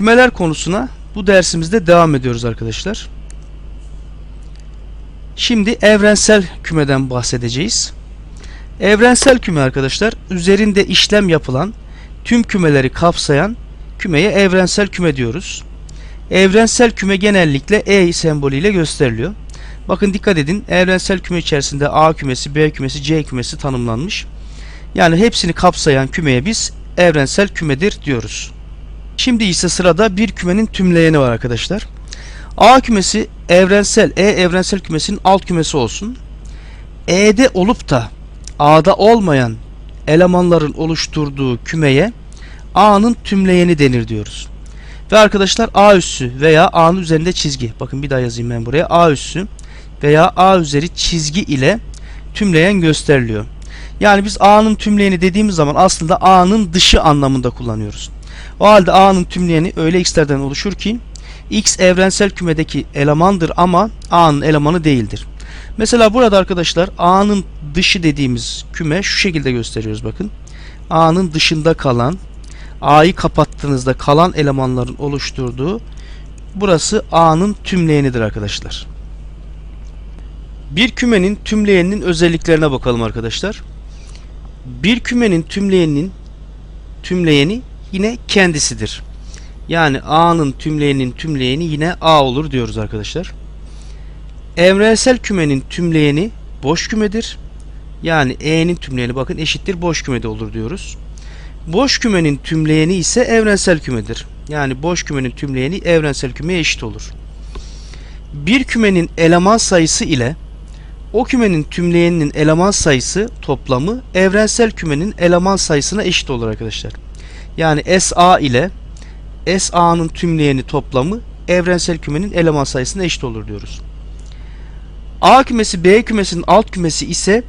Kümeler konusuna bu dersimizde devam ediyoruz arkadaşlar. Şimdi evrensel kümeden bahsedeceğiz. Evrensel küme arkadaşlar üzerinde işlem yapılan tüm kümeleri kapsayan kümeye evrensel küme diyoruz. Evrensel küme genellikle E sembolüyle gösteriliyor. Bakın dikkat edin evrensel küme içerisinde A kümesi, B kümesi, C kümesi tanımlanmış. Yani hepsini kapsayan kümeye biz evrensel kümedir diyoruz. Şimdi ise sırada bir kümenin tümleyeni var arkadaşlar. A kümesi evrensel, E evrensel kümesinin alt kümesi olsun. E'de olup da A'da olmayan elemanların oluşturduğu kümeye A'nın tümleyeni denir diyoruz. Ve arkadaşlar A üssü veya A'nın üzerinde çizgi. Bakın bir daha yazayım ben buraya. A üssü veya A üzeri çizgi ile tümleyen gösteriliyor. Yani biz A'nın tümleyeni dediğimiz zaman aslında A'nın dışı anlamında kullanıyoruz. O halde A'nın tümleyeni öyle x'lerden oluşur ki x evrensel kümedeki elemandır ama A'nın elemanı değildir. Mesela burada arkadaşlar A'nın dışı dediğimiz küme şu şekilde gösteriyoruz bakın. A'nın dışında kalan A'yı kapattığınızda kalan elemanların oluşturduğu burası A'nın tümleyenidir arkadaşlar. Bir kümenin tümleyeninin özelliklerine bakalım arkadaşlar. Bir kümenin tümleyeninin tümleyeni yine kendisidir. Yani A'nın tümleyeninin tümleyeni yine A olur diyoruz arkadaşlar. Evrensel kümenin tümleyeni boş kümedir. Yani E'nin tümleyeni bakın eşittir boş kümede olur diyoruz. Boş kümenin tümleyeni ise evrensel kümedir. Yani boş kümenin tümleyeni evrensel kümeye eşit olur. Bir kümenin eleman sayısı ile o kümenin tümleyeninin eleman sayısı toplamı evrensel kümenin eleman sayısına eşit olur arkadaşlar. Yani SA ile SA'nın tümleyeni toplamı evrensel kümenin eleman sayısına eşit olur diyoruz. A kümesi B kümesinin alt kümesi ise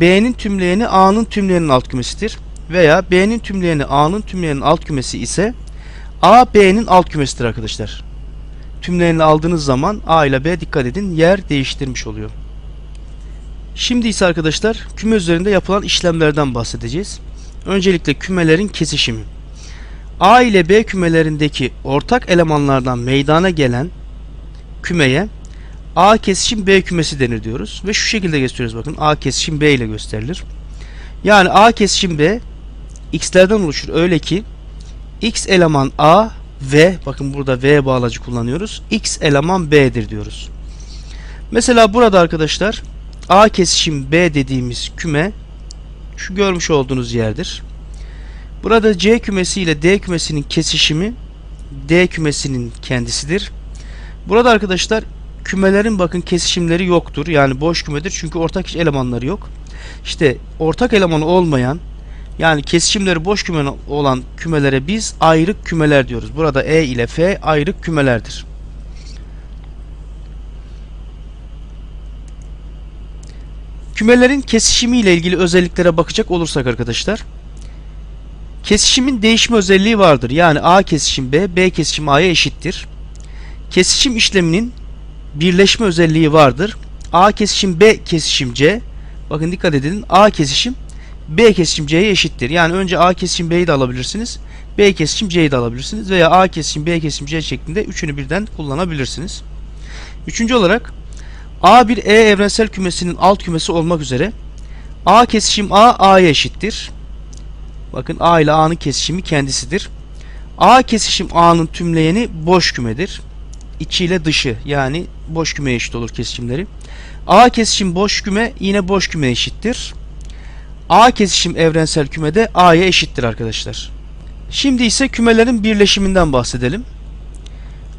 B'nin tümleyeni A'nın tümleyeninin alt kümesidir. Veya B'nin tümleyeni A'nın tümleyeninin alt kümesi ise A B'nin alt kümesidir arkadaşlar. Tümleyenini aldığınız zaman A ile B dikkat edin yer değiştirmiş oluyor. Şimdi ise arkadaşlar küme üzerinde yapılan işlemlerden bahsedeceğiz. Öncelikle kümelerin kesişimi. A ile B kümelerindeki ortak elemanlardan meydana gelen kümeye A kesişim B kümesi denir diyoruz. Ve şu şekilde gösteriyoruz bakın. A kesişim B ile gösterilir. Yani A kesişim B x'lerden oluşur. Öyle ki x eleman A ve bakın burada V bağlacı kullanıyoruz. x eleman B'dir diyoruz. Mesela burada arkadaşlar A kesişim B dediğimiz küme şu görmüş olduğunuz yerdir. Burada C kümesi ile D kümesinin kesişimi D kümesinin kendisidir. Burada arkadaşlar kümelerin bakın kesişimleri yoktur. Yani boş kümedir çünkü ortak elemanları yok. İşte ortak elemanı olmayan yani kesişimleri boş küme olan kümelere biz ayrık kümeler diyoruz. Burada E ile F ayrık kümelerdir. Kümelerin kesişimi ile ilgili özelliklere bakacak olursak arkadaşlar. Kesişimin değişme özelliği vardır. Yani A kesişim B, B kesişim A'ya eşittir. Kesişim işleminin birleşme özelliği vardır. A kesişim B kesişim C. Bakın dikkat edin. A kesişim B kesişim C'ye eşittir. Yani önce A kesişim B'yi de alabilirsiniz. B kesişim C'yi de alabilirsiniz. Veya A kesişim B kesişim C şeklinde üçünü birden kullanabilirsiniz. Üçüncü olarak A bir E evrensel kümesinin alt kümesi olmak üzere A kesişim A A'ya eşittir. Bakın A ile A'nın kesişimi kendisidir. A kesişim A'nın tümleyeni boş kümedir. İçi ile dışı yani boş kümeye eşit olur kesişimleri. A kesişim boş küme yine boş küme eşittir. A kesişim evrensel kümede A'ya eşittir arkadaşlar. Şimdi ise kümelerin birleşiminden bahsedelim.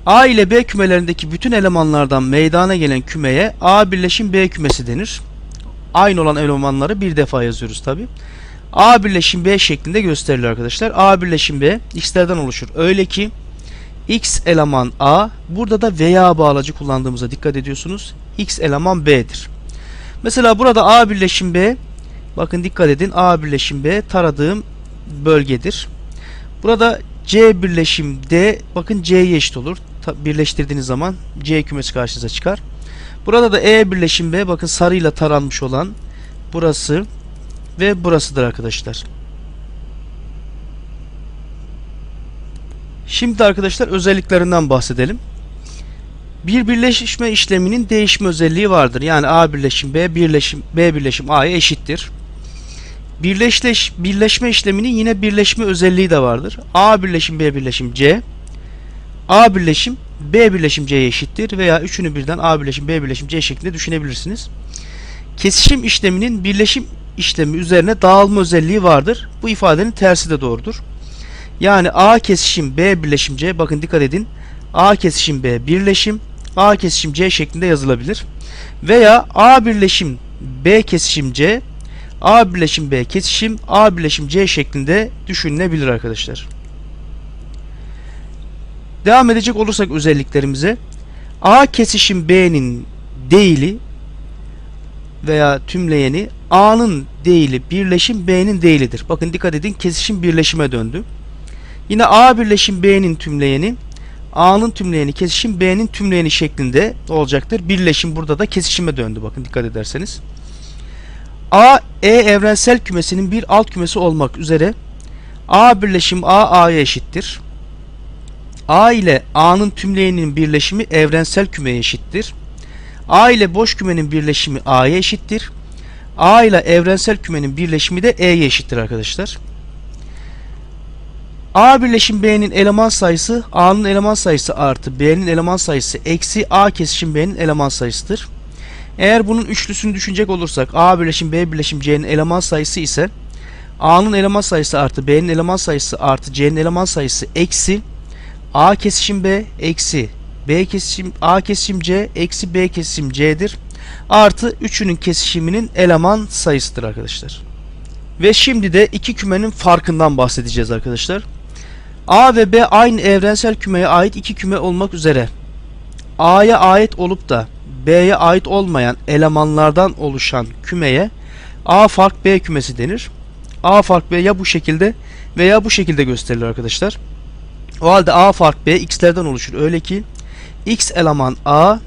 A ile B kümelerindeki bütün elemanlardan meydana gelen kümeye A birleşim B kümesi denir. Aynı olan elemanları bir defa yazıyoruz tabi. A birleşim B şeklinde gösterilir arkadaşlar. A birleşim B x'lerden oluşur. Öyle ki x eleman A burada da veya bağlacı kullandığımıza dikkat ediyorsunuz. x eleman B'dir. Mesela burada A birleşim B bakın dikkat edin A birleşim B taradığım bölgedir. Burada C birleşim D bakın C'ye eşit olur. Birleştirdiğiniz zaman C kümesi karşınıza çıkar. Burada da E birleşim B bakın sarıyla taranmış olan burası ve burasıdır arkadaşlar. Şimdi arkadaşlar özelliklerinden bahsedelim. Bir birleşme işleminin değişme özelliği vardır. Yani A birleşim B birleşim B birleşim A'ya eşittir. Birleşleş, birleşme işleminin yine birleşme özelliği de vardır. A birleşim B birleşim C A birleşim B birleşim C'ye eşittir veya üçünü birden A birleşim B birleşim C şeklinde düşünebilirsiniz. Kesişim işleminin birleşim işlemi üzerine dağılma özelliği vardır. Bu ifadenin tersi de doğrudur. Yani A kesişim B birleşim C bakın dikkat edin. A kesişim B birleşim A kesişim C şeklinde yazılabilir. Veya A birleşim B kesişim C A birleşim B kesişim A birleşim C şeklinde düşünülebilir arkadaşlar. Devam edecek olursak özelliklerimize A kesişim B'nin değili veya tümleyeni A'nın değili birleşim B'nin değilidir. Bakın dikkat edin kesişim birleşime döndü. Yine A birleşim B'nin tümleyeni A'nın tümleyeni kesişim B'nin tümleyeni şeklinde olacaktır. Birleşim burada da kesişime döndü. Bakın dikkat ederseniz. A E evrensel kümesinin bir alt kümesi olmak üzere A birleşim A A'ya eşittir. A ile A'nın tümleyeninin birleşimi evrensel kümeye eşittir. A ile boş kümenin birleşimi A'ya eşittir. A ile evrensel kümenin birleşimi de E'ye eşittir arkadaşlar. A birleşim B'nin eleman sayısı A'nın eleman sayısı artı B'nin eleman sayısı eksi A kesişim B'nin eleman sayısıdır. Eğer bunun üçlüsünü düşünecek olursak A birleşim B birleşim C'nin eleman sayısı ise A'nın eleman sayısı artı B'nin eleman sayısı artı C'nin eleman sayısı eksi A kesişim B eksi B kesişim A kesişim C eksi B kesişim C'dir. Artı üçünün kesişiminin eleman sayısıdır arkadaşlar. Ve şimdi de iki kümenin farkından bahsedeceğiz arkadaşlar. A ve B aynı evrensel kümeye ait iki küme olmak üzere A'ya ait olup da B'ye ait olmayan elemanlardan oluşan kümeye A fark B kümesi denir. A fark B ya bu şekilde veya bu şekilde gösterilir arkadaşlar. O halde A fark B x'lerden oluşur. Öyle ki x eleman A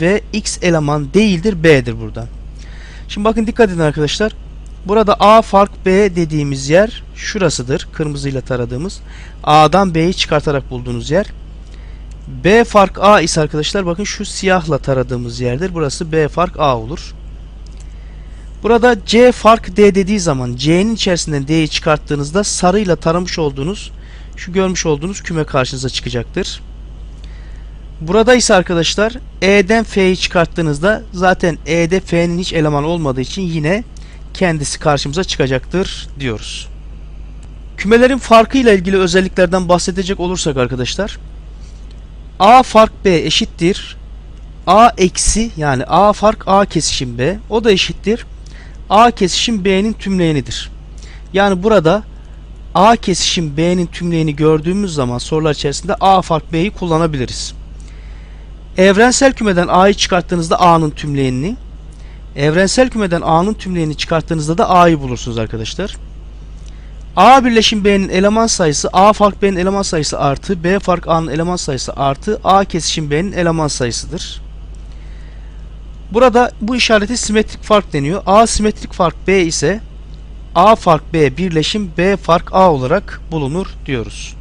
ve x eleman değildir B'dir burada. Şimdi bakın dikkat edin arkadaşlar. Burada A fark B dediğimiz yer şurasıdır. Kırmızıyla taradığımız. A'dan B'yi çıkartarak bulduğunuz yer. B fark A ise arkadaşlar bakın şu siyahla taradığımız yerdir. Burası B fark A olur. Burada C fark D dediği zaman C'nin içerisinden D'yi çıkarttığınızda sarıyla taramış olduğunuz şu görmüş olduğunuz küme karşınıza çıkacaktır. Burada ise arkadaşlar E'den F'yi çıkarttığınızda zaten E'de F'nin hiç eleman olmadığı için yine kendisi karşımıza çıkacaktır diyoruz. Kümelerin farkıyla ilgili özelliklerden bahsedecek olursak arkadaşlar A fark B eşittir A eksi yani A fark A kesişim B o da eşittir A kesişim B'nin tümleyenidir. Yani burada A kesişim B'nin tümleyeni gördüğümüz zaman sorular içerisinde A fark B'yi kullanabiliriz. Evrensel kümeden A'yı çıkarttığınızda A'nın tümleyenini, evrensel kümeden A'nın tümleyeni çıkarttığınızda da A'yı bulursunuz arkadaşlar. A birleşim B'nin eleman sayısı A fark B'nin eleman sayısı artı B fark A'nın eleman sayısı artı A kesişim B'nin eleman sayısıdır. Burada bu işareti simetrik fark deniyor. A simetrik fark B ise A fark B birleşim B fark A olarak bulunur diyoruz.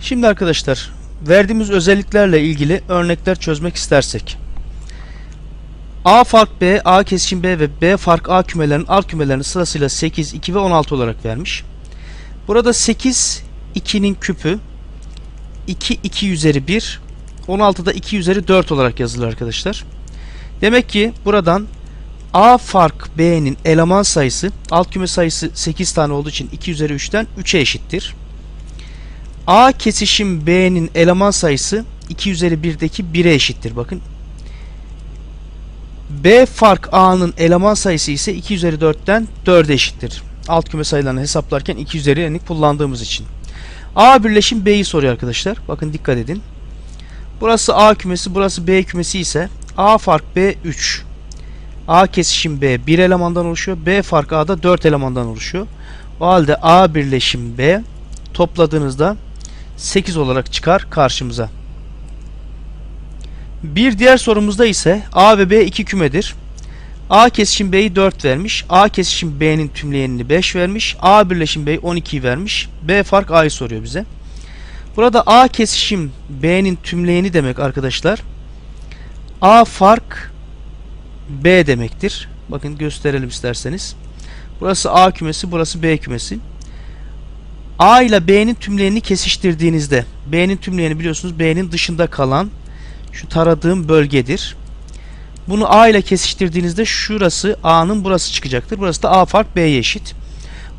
Şimdi arkadaşlar verdiğimiz özelliklerle ilgili örnekler çözmek istersek. A fark B, A kesişim B ve B fark A kümelerin alt kümelerini sırasıyla 8, 2 ve 16 olarak vermiş. Burada 8 2'nin küpü 2 2 üzeri 1 16'da 2 üzeri 4 olarak yazılır arkadaşlar. Demek ki buradan A fark B'nin eleman sayısı alt küme sayısı 8 tane olduğu için 2 üzeri 3'ten 3'e eşittir. A kesişim B'nin eleman sayısı 2 üzeri 1'deki 1'e eşittir. Bakın. B fark A'nın eleman sayısı ise 2 üzeri 4'ten 4'e eşittir. Alt küme sayılarını hesaplarken 2 üzeri n'ini kullandığımız için. A birleşim B'yi soruyor arkadaşlar. Bakın dikkat edin. Burası A kümesi, burası B kümesi ise A fark B 3. A kesişim B 1 elemandan oluşuyor. B fark A'da 4 elemandan oluşuyor. O halde A birleşim B topladığınızda 8 olarak çıkar karşımıza. Bir diğer sorumuzda ise A ve B iki kümedir. A kesişim B'yi 4 vermiş. A kesişim B'nin tümleyenini 5 vermiş. A birleşim B'yi 12 vermiş. B fark A'yı soruyor bize. Burada A kesişim B'nin tümleyeni demek arkadaşlar. A fark B demektir. Bakın gösterelim isterseniz. Burası A kümesi, burası B kümesi. A ile B'nin tümleyenini kesiştirdiğinizde B'nin tümleyeni biliyorsunuz B'nin dışında kalan şu taradığım bölgedir. Bunu A ile kesiştirdiğinizde şurası A'nın burası çıkacaktır. Burası da A fark B'ye eşit.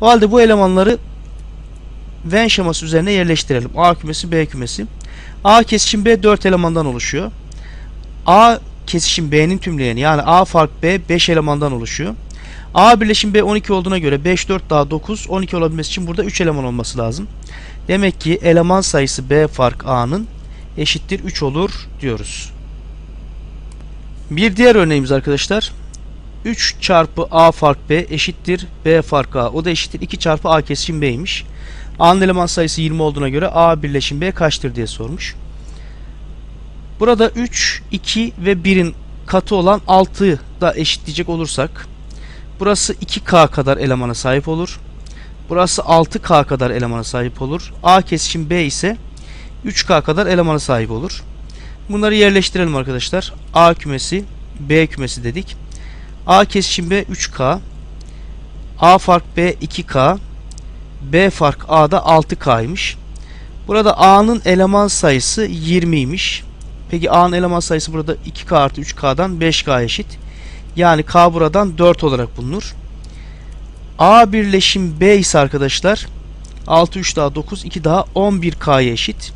O halde bu elemanları Venn şeması üzerine yerleştirelim. A kümesi B kümesi. A kesişim B 4 elemandan oluşuyor. A kesişim B'nin tümleyeni yani A fark B 5 elemandan oluşuyor. A birleşim B 12 olduğuna göre 5 4 daha 9 12 olabilmesi için burada 3 eleman olması lazım. Demek ki eleman sayısı B fark A'nın eşittir 3 olur diyoruz. Bir diğer örneğimiz arkadaşlar. 3 çarpı A fark B eşittir B fark A. O da eşittir 2 çarpı A kesişim B'ymiş. A'nın eleman sayısı 20 olduğuna göre A birleşim B kaçtır diye sormuş. Burada 3, 2 ve 1'in katı olan 6'yı da eşitleyecek olursak burası 2K kadar elemana sahip olur. Burası 6K kadar elemana sahip olur. A kesişim B ise 3K kadar elemana sahip olur. Bunları yerleştirelim arkadaşlar. A kümesi, B kümesi dedik. A kesişim B 3K. A fark B 2K. B fark A'da 6K'ymış. Burada A'nın eleman sayısı 20'ymiş. Peki A'nın eleman sayısı burada 2K artı 3K'dan 5K eşit. Yani K buradan 4 olarak bulunur. A birleşim B ise arkadaşlar 6 3 daha 9 2 daha 11K'ya eşit.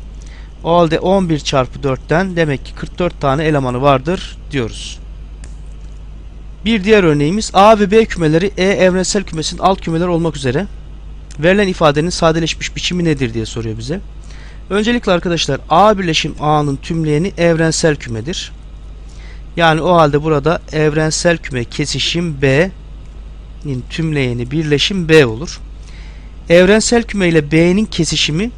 O halde 11 çarpı 4'ten demek ki 44 tane elemanı vardır diyoruz. Bir diğer örneğimiz A ve B kümeleri E evrensel kümesinin alt kümeler olmak üzere verilen ifadenin sadeleşmiş biçimi nedir diye soruyor bize. Öncelikle arkadaşlar A birleşim A'nın tümleyeni evrensel kümedir. Yani o halde burada evrensel küme kesişim B'nin tümleyeni birleşim B olur. Evrensel küme ile B'nin kesişimi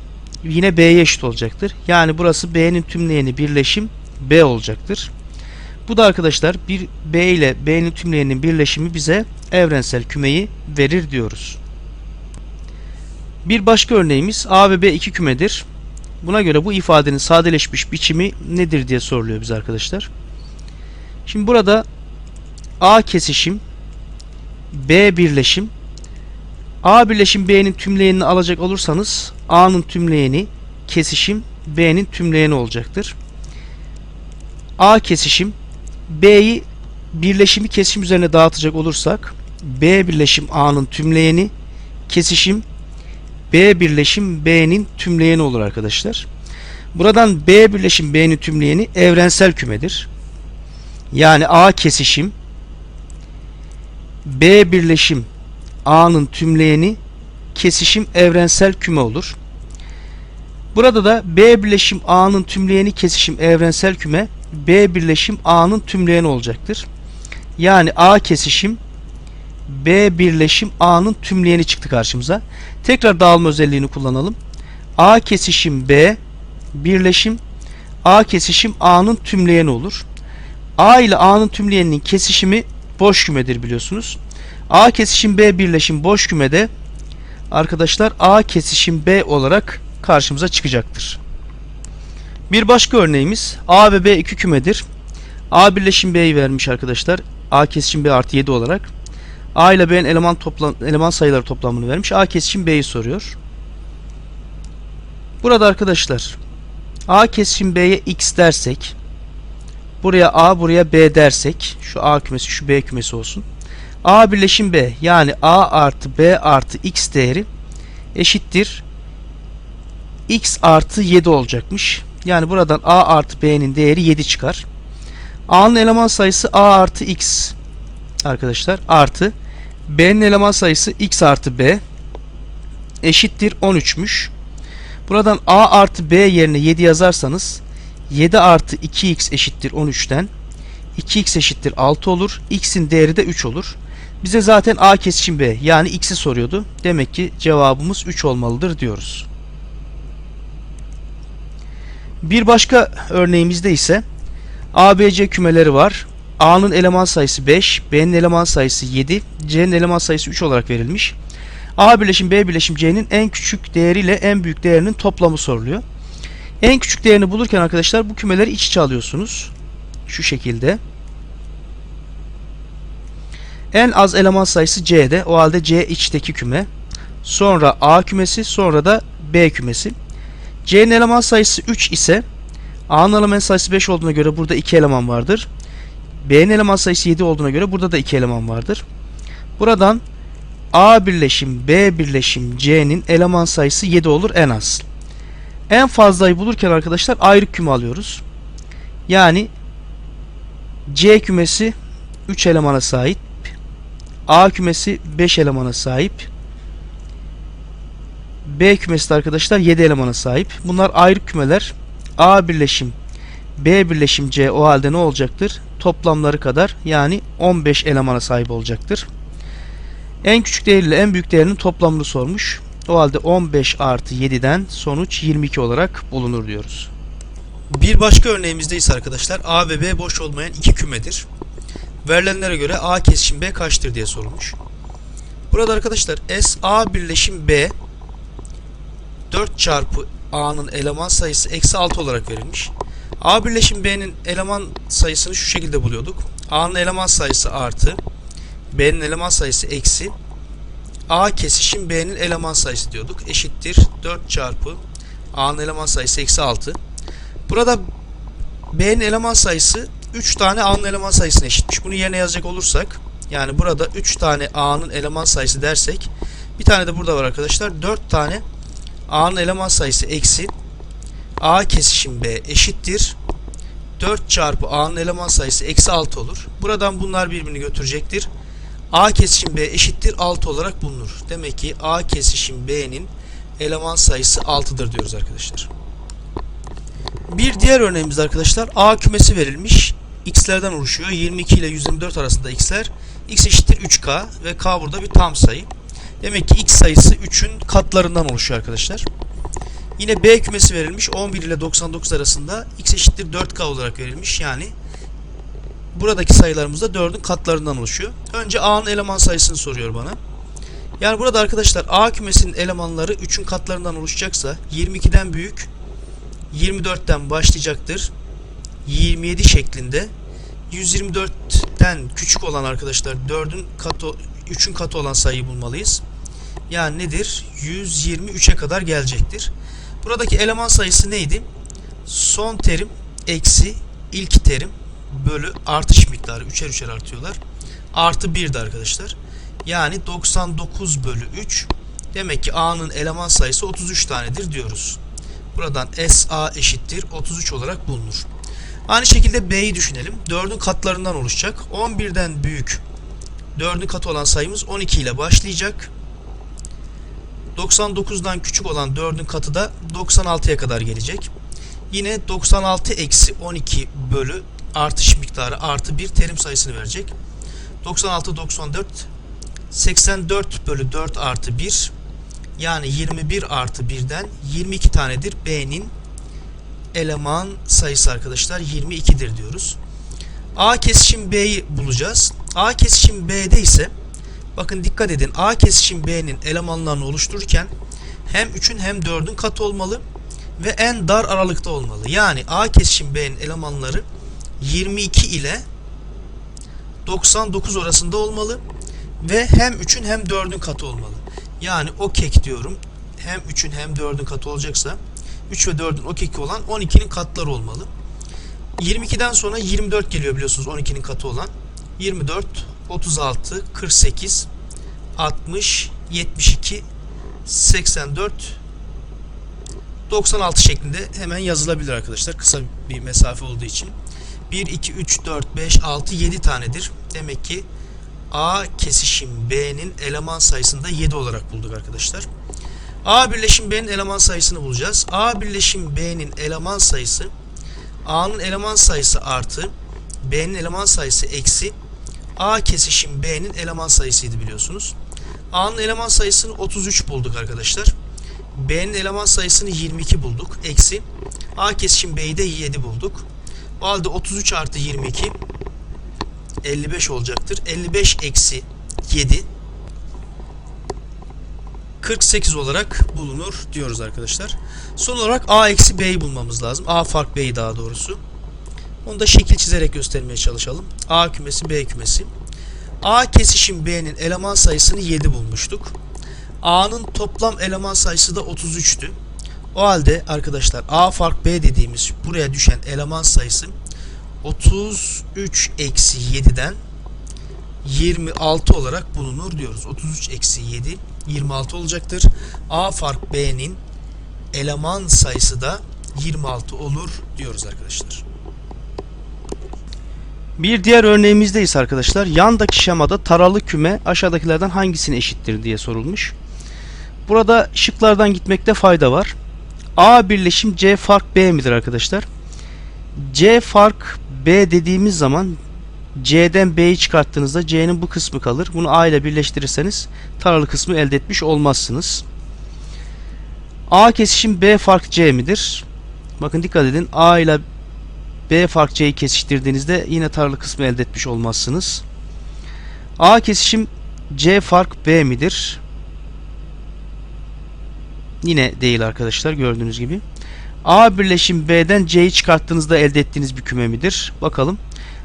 yine B'ye eşit olacaktır. Yani burası B'nin tümleyeni birleşim B olacaktır. Bu da arkadaşlar bir B ile B'nin tümleyeninin birleşimi bize evrensel kümeyi verir diyoruz. Bir başka örneğimiz A ve B iki kümedir. Buna göre bu ifadenin sadeleşmiş biçimi nedir diye soruluyor bize arkadaşlar. Şimdi burada A kesişim B birleşim A birleşim B'nin tümleyenini alacak olursanız A'nın tümleyeni kesişim B'nin tümleyeni olacaktır. A kesişim B'yi birleşimi kesişim üzerine dağıtacak olursak B birleşim A'nın tümleyeni kesişim B birleşim B'nin tümleyeni olur arkadaşlar. Buradan B birleşim B'nin tümleyeni evrensel kümedir. Yani A kesişim B birleşim A'nın tümleyeni kesişim evrensel küme olur. Burada da B birleşim A'nın tümleyeni kesişim evrensel küme B birleşim A'nın tümleyeni olacaktır. Yani A kesişim B birleşim A'nın tümleyeni çıktı karşımıza. Tekrar dağılma özelliğini kullanalım. A kesişim B birleşim A kesişim A'nın tümleyeni olur. A ile A'nın tümleyeninin kesişimi boş kümedir biliyorsunuz. A kesişim B birleşim boş kümede arkadaşlar A kesişim B olarak karşımıza çıkacaktır. Bir başka örneğimiz A ve B iki kümedir. A birleşim B'yi vermiş arkadaşlar. A kesişim B artı 7 olarak. A ile B'nin eleman, toplam, eleman sayıları toplamını vermiş. A kesişim B'yi soruyor. Burada arkadaşlar A kesişim B'ye X dersek buraya A buraya B dersek şu A kümesi şu B kümesi olsun. A birleşim B yani A artı B artı X değeri eşittir X artı 7 olacakmış. Yani buradan A artı B'nin değeri 7 çıkar. A'nın eleman sayısı A artı X arkadaşlar artı B'nin eleman sayısı X artı B eşittir 13'müş. Buradan A artı B yerine 7 yazarsanız 7 artı 2x eşittir 13'ten 2x eşittir 6 olur. X'in değeri de 3 olur. Bize zaten A kesişim B yani x'i soruyordu. Demek ki cevabımız 3 olmalıdır diyoruz. Bir başka örneğimizde ise ABC kümeleri var. A'nın eleman sayısı 5, B'nin eleman sayısı 7, C'nin eleman sayısı 3 olarak verilmiş. A birleşim B birleşim C'nin en küçük değeriyle en büyük değerinin toplamı soruluyor. En küçük değerini bulurken arkadaşlar bu kümeleri iç içe alıyorsunuz. Şu şekilde. En az eleman sayısı C'de. O halde C içteki küme. Sonra A kümesi, sonra da B kümesi. C'nin eleman sayısı 3 ise A'nın eleman sayısı 5 olduğuna göre burada 2 eleman vardır. B'nin eleman sayısı 7 olduğuna göre burada da 2 eleman vardır. Buradan A birleşim B birleşim C'nin eleman sayısı 7 olur en az. En fazlayı bulurken arkadaşlar ayrı küme alıyoruz. Yani C kümesi 3 elemana sahip. A kümesi 5 elemana sahip. B kümesi de arkadaşlar 7 elemana sahip. Bunlar ayrı kümeler. A birleşim B birleşim C o halde ne olacaktır? Toplamları kadar yani 15 elemana sahip olacaktır. En küçük değer ile en büyük değerinin toplamını sormuş. O halde 15 artı 7'den sonuç 22 olarak bulunur diyoruz. Bir başka örneğimizde ise arkadaşlar A ve B boş olmayan iki kümedir. Verilenlere göre A kesişim B kaçtır diye sorulmuş. Burada arkadaşlar S A birleşim B 4 çarpı A'nın eleman sayısı eksi 6 olarak verilmiş. A birleşim B'nin eleman sayısını şu şekilde buluyorduk. A'nın eleman sayısı artı B'nin eleman sayısı eksi A kesişim B'nin eleman sayısı diyorduk. Eşittir 4 çarpı A'nın eleman sayısı eksi 6. Burada B'nin eleman sayısı 3 tane A'nın eleman sayısına eşitmiş. Bunu yerine yazacak olursak yani burada 3 tane A'nın eleman sayısı dersek bir tane de burada var arkadaşlar. 4 tane A'nın eleman sayısı eksi A kesişim B eşittir 4 çarpı A'nın eleman sayısı eksi 6 olur. Buradan bunlar birbirini götürecektir. A kesişim B eşittir 6 olarak bulunur. Demek ki A kesişim B'nin eleman sayısı 6'dır diyoruz arkadaşlar. Bir diğer örneğimizde arkadaşlar A kümesi verilmiş. X'lerden oluşuyor. 22 ile 124 arasında X'ler. X eşittir 3K ve K burada bir tam sayı. Demek ki X sayısı 3'ün katlarından oluşuyor arkadaşlar. Yine B kümesi verilmiş. 11 ile 99 arasında X eşittir 4K olarak verilmiş. Yani buradaki sayılarımız da 4'ün katlarından oluşuyor. Önce A'nın eleman sayısını soruyor bana. Yani burada arkadaşlar A kümesinin elemanları 3'ün katlarından oluşacaksa 22'den büyük 24'ten başlayacaktır. 27 şeklinde 124'ten küçük olan arkadaşlar 4'ün katı 3'ün katı olan sayıyı bulmalıyız. Yani nedir? 123'e kadar gelecektir. Buradaki eleman sayısı neydi? Son terim eksi ilk terim bölü artış miktarı 3'er 3'er artıyorlar. Artı 1'di arkadaşlar. Yani 99 bölü 3 demek ki A'nın eleman sayısı 33 tanedir diyoruz. Buradan SA eşittir 33 olarak bulunur. Aynı şekilde B'yi düşünelim. 4'ün katlarından oluşacak. 11'den büyük 4'ün katı olan sayımız 12 ile başlayacak. 99'dan küçük olan 4'ün katı da 96'ya kadar gelecek. Yine 96 eksi 12 bölü artış miktarı artı 1 terim sayısını verecek. 96, 94, 84 bölü 4 artı 1 yani 21 artı 1'den 22 tanedir B'nin eleman sayısı arkadaşlar 22'dir diyoruz. A kesişim B'yi bulacağız. A kesişim B'de ise bakın dikkat edin A kesişim B'nin elemanlarını oluştururken hem 3'ün hem 4'ün katı olmalı ve en dar aralıkta olmalı. Yani A kesişim B'nin elemanları 22 ile 99 arasında olmalı ve hem 3'ün hem 4'ün katı olmalı. Yani o kek diyorum hem 3'ün hem 4'ün katı olacaksa 3 ve 4'ün o keki olan 12'nin katları olmalı. 22'den sonra 24 geliyor biliyorsunuz 12'nin katı olan. 24, 36, 48, 60, 72, 84, 96 şeklinde hemen yazılabilir arkadaşlar. Kısa bir mesafe olduğu için. 1, 2, 3, 4, 5, 6, 7 tanedir. Demek ki A kesişim B'nin eleman sayısını da 7 olarak bulduk arkadaşlar. A birleşim B'nin eleman sayısını bulacağız. A birleşim B'nin eleman sayısı A'nın eleman sayısı artı B'nin eleman sayısı eksi A kesişim B'nin eleman sayısıydı biliyorsunuz. A'nın eleman sayısını 33 bulduk arkadaşlar. B'nin eleman sayısını 22 bulduk. Eksi A kesişim B'yi de 7 bulduk. O halde 33 artı 22 55 olacaktır. 55 eksi 7 48 olarak bulunur diyoruz arkadaşlar. Son olarak A eksi B'yi bulmamız lazım. A fark B'yi daha doğrusu. Onu da şekil çizerek göstermeye çalışalım. A kümesi B kümesi. A kesişim B'nin eleman sayısını 7 bulmuştuk. A'nın toplam eleman sayısı da 33'tü. O halde arkadaşlar A fark B dediğimiz buraya düşen eleman sayısı 33 eksi 7'den 26 olarak bulunur diyoruz. 33 eksi 7 26 olacaktır. A fark B'nin eleman sayısı da 26 olur diyoruz arkadaşlar. Bir diğer örneğimizdeyiz arkadaşlar. Yandaki şemada taralı küme aşağıdakilerden hangisine eşittir diye sorulmuş. Burada şıklardan gitmekte fayda var. A birleşim C fark B midir arkadaşlar? C fark B dediğimiz zaman C'den B'yi çıkarttığınızda C'nin bu kısmı kalır. Bunu A ile birleştirirseniz taralı kısmı elde etmiş olmazsınız. A kesişim B fark C midir? Bakın dikkat edin. A ile B fark C'yi kesiştirdiğinizde yine taralı kısmı elde etmiş olmazsınız. A kesişim C fark B midir? Yine değil arkadaşlar gördüğünüz gibi. A birleşim B'den C'yi çıkarttığınızda elde ettiğiniz bir küme midir? Bakalım.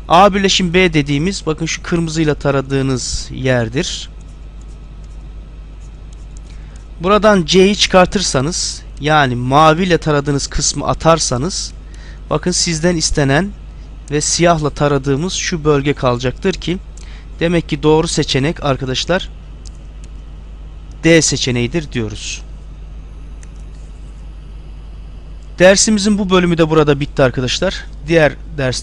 A birleşim B dediğimiz bakın şu kırmızıyla taradığınız yerdir. Buradan C'yi çıkartırsanız yani maviyle taradığınız kısmı atarsanız bakın sizden istenen ve siyahla taradığımız şu bölge kalacaktır ki demek ki doğru seçenek arkadaşlar D seçeneğidir diyoruz. Dersimizin bu bölümü de burada bitti arkadaşlar. Diğer derste